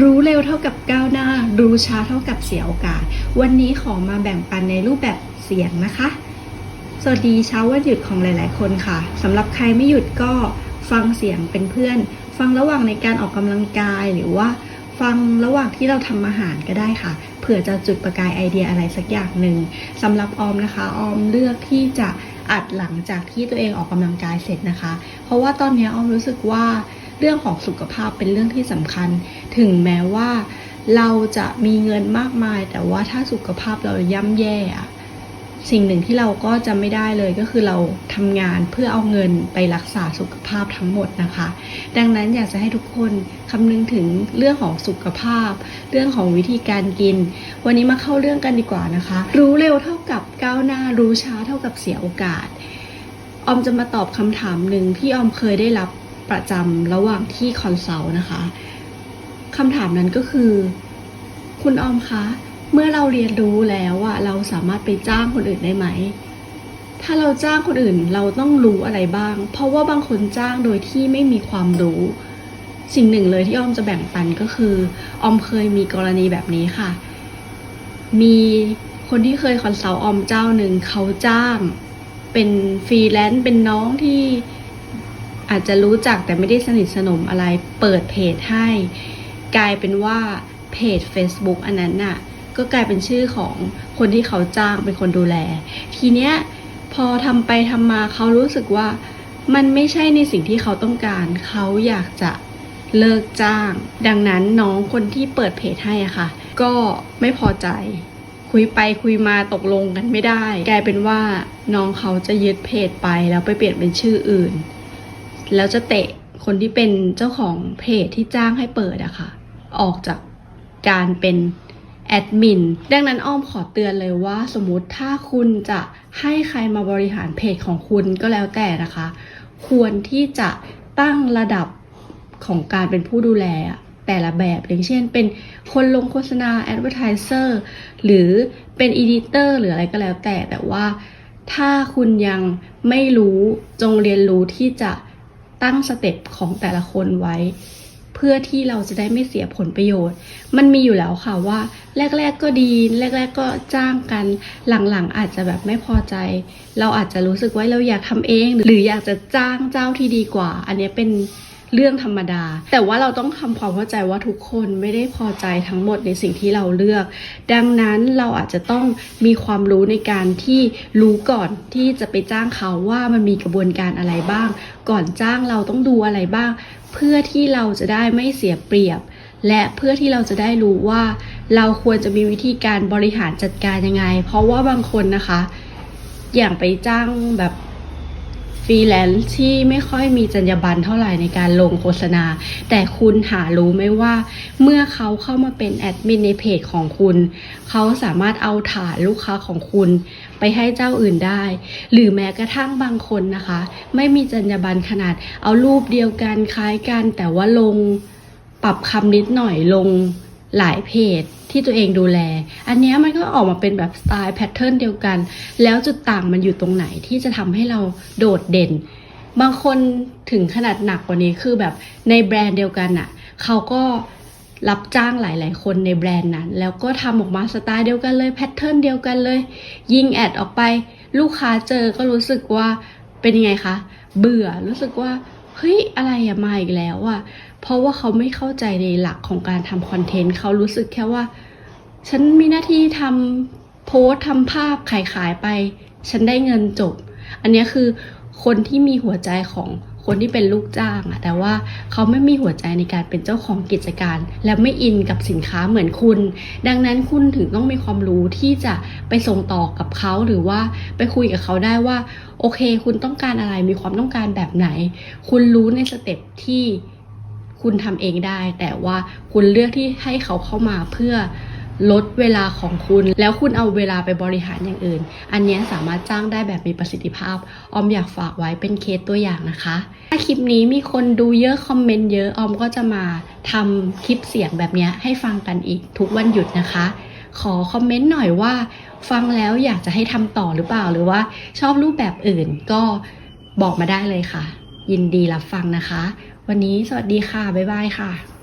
รู้เร็วเท่ากับก้าวหน้า รู้ช้าเท่ากับเสียโอกาส วันนี้ขอมาแบ่งปันในรูปแบบเสียงนะคะ สวัสดีเช้าวันหยุดของหลาย ๆ คนค่ะสำหรับใครไม่หยุดก็ฟังเสียงเป็นเพื่อน ฟังระหว่างในการออกกำลังกายหรือว่าฟังระหว่างที่เราทำอาหารก็ได้ค่ะ เผื่อจะจุดประกายไอเดียอะไรสักอย่างหนึ่งสำหรับออมนะคะ ออมเลือกที่จะอัดหลังจากที่ตัวเองออกกำลังกายเสร็จนะคะ เพราะว่าตอนนี้ออมรู้สึกว่า เรื่องของสุขภาพเป็นเรื่องที่สำคัญ ถึงแม้ว่าเราจะมีเงินมากมาย แต่ว่าถ้าสุขภาพเราย่ำแย่สิ่งหนึ่งที่เราก็จะไม่ได้เลยก็คือเราทำงานเพื่อเอาเงินไปรักษาสุขภาพทั้งหมดนะคะ ดังนั้นอยากจะให้ทุกคนคำนึงถึงเรื่องของสุขภาพ เรื่องของวิธีการกิน วันนี้มาเข้าเรื่องกันดีกว่านะคะ รู้เร็วเท่ากับก้าวหน้า รู้ช้าเท่ากับเสียโอกาส ออมจะมาตอบคำถามหนึ่งที่ออมเคยได้รับ ประจำระหว่างที่คอนซัลท์นะคะคำถามนั้นก็คือ คุณออมคะ เมื่อเราเรียนรู้แล้วอะเราสามารถไปจ้างคนอื่นได้ไหม ถ้าเราจ้างคนอื่นเราต้องรู้อะไรบ้าง เพราะว่าบางคนจ้างโดยที่ไม่มีความรู้ สิ่งหนึ่งเลยที่ออมจะแบ่งปันก็คือออมเคยมีกรณีแบบนี้ค่ะ มีคนที่เคยคอนซัลท์ออมเจ้าหนึ่งเขาจ้าง เป็นฟรีแลนซ์เป็นน้องที่ อาจจะรู้จักแต่ไม่ได้สนิทสนมอะไรเปิดเพจให้ กลายเป็นว่าเพจ Facebook อันนั้นน่ะก็กลายเป็นชื่อของคนที่เขาจ้างเป็นคนดูแล ทีเนี้ยพอทำไปทำมาเขารู้สึกว่ามันไม่ใช่ในสิ่งที่เขาต้องการ เขาอยากจะเลิกจ้าง ดังนั้นน้องคนที่เปิดเพจให้อะค่ะ ก็ไม่พอใจ คุยไปคุยมาตกลงกันไม่ได้ กลายเป็นว่าน้องเขาจะยึดเพจไปแล้วไปเปลี่ยนเป็นชื่ออื่น แล้วจะเตะคนที่เป็นเจ้าของเพจที่จ้างให้เปิดอะค่ะ ออกจากการเป็นแอดมิน ดังนั้นอ้อมขอเตือนเลยว่า สมมติถ้าคุณจะให้ใครมาบริหารเพจของคุณก็แล้วแต่นะคะ ควรที่จะตั้งระดับของการเป็นผู้ดูแลอะแต่ละแบบ อย่างเช่น เป็นคนลงโฆษณา advertiser หรือเป็น editor หรืออะไรก็แล้วแต่ แต่ว่าถ้าคุณยังไม่รู้จงเรียนรู้ที่จะ ตั้งสเต็ปของแต่ละคนไว้ เพื่อที่เราจะได้ไม่เสียผลประโยชน์ มันมีอยู่แล้วค่ะว่า แรก ๆ ก็ดีแรก ๆ ก็จ้างกันหลังๆ อาจจะแบบไม่พอใจ เราอาจจะรู้สึกว่าเราอยากทำเอง หรืออยากจะจ้างเจ้าที่ดีกว่า อันนี้เป็น เรื่องธรรมดา แต่ว่าเราต้องทำความเข้าใจว่าทุกคนไม่ได้พอใจทั้งหมดในสิ่งที่เราเลือก ดังนั้นเราอาจจะต้องมีความรู้ในการที่รู้ก่อนที่จะไปจ้างเขาว่ามันมีกระบวนการอะไรบ้าง ก่อนจ้างเราต้องดูอะไรบ้าง เพื่อที่เราจะได้ไม่เสียเปรียบ และเพื่อที่เราจะได้รู้ว่า เราควรจะมีวิธีการบริหารจัดการยังไง เพราะว่าบางคนนะคะ อย่างไปจ้างแบบ ฟรีแลนซ์ที่ไม่ค่อยมีจรรยาบรรณเท่าไหร่ในการลงโฆษณา แต่คุณหารู้ไหมว่า เมื่อเขาเข้ามาเป็นแอดมินในเพจของคุณ เขาสามารถเอาฐานลูกค้าของคุณ ไปให้เจ้าอื่นได้ หรือแม้กระทั่งบางคนนะคะ ไม่มีจรรยาบรรณขนาด เอารูปเดียวกันคล้ายกัน แต่ว่าลงปรับคำนิดหน่อยลง หลายเพจที่ตัวเองดูแล อันนี้มันก็ออกมาเป็นแบบสไตล์แพทเทิร์นเดียวกัน แล้วจุดต่างมันอยู่ตรงไหนที่จะทำให้เราโดดเด่น บางคนถึงขนาดหนักกว่านี้คือแบบในแบรนด์เดียวกันอะเขาก็รับจ้างหลาย ๆ คนในแบรนด์นั้น แล้วก็ทำออกมาสไตล์เดียวกันเลยแพทเทิร์นเดียวกันเลย ยิงแอดออกไป ลูกค้าเจอก็รู้สึกว่าเป็นยังไงคะ เบื่อรู้สึกว่า เฮ้ยอะไรอะมาอีกแล้วอะเพราะว่าเขาไม่เข้าใจในหลักของการทำคอนเทนต์เขารู้สึกแค่ว่า ฉันมีหน้าที่ทำโพสทำภาพขายขายไป ฉันได้เงินจบ อันนี้คือคนที่มีหัวใจของ คนที่เป็นลูกจ้างอะแต่ว่าเขาไม่มีหัวใจในการเป็นเจ้าของกิจการ และไม่อินกับสินค้าเหมือนคุณ ดังนั้นคุณถึงต้องมีความรู้ที่จะไปส่งต่อกับเขาหรือว่าไปคุยกับเขาได้ว่า โอเค คุณต้องการอะไรมีความต้องการแบบไหน คุณรู้ในสเต็ปที่คุณทำเองได้ แต่ว่าคุณเลือกที่ให้เขาเข้ามาเพื่อ ลดเวลาของคุณ แล้วคุณเอาเวลาไปบริหารอย่างอื่น อันนี้สามารถจ้างได้แบบมีประสิทธิภาพ ออมอยากฝากไว้เป็นเคสตัวอย่างนะคะ ถ้าคลิปนี้มีคนดูเยอะคอมเมนต์เยอะออมก็จะมาทำคลิปเสียงแบบนี้ให้ฟังกันอีกทุกวันหยุดนะคะ ขอคอมเมนต์หน่อยว่า ฟังแล้วอยากจะให้ทำต่อหรือเปล่าหรือว่าชอบรูปแบบอื่นก็บอกมาได้เลยค่ะ ยินดีรับฟังนะคะ วันนี้สวัสดีค่ะบ๊ายบายค่ะ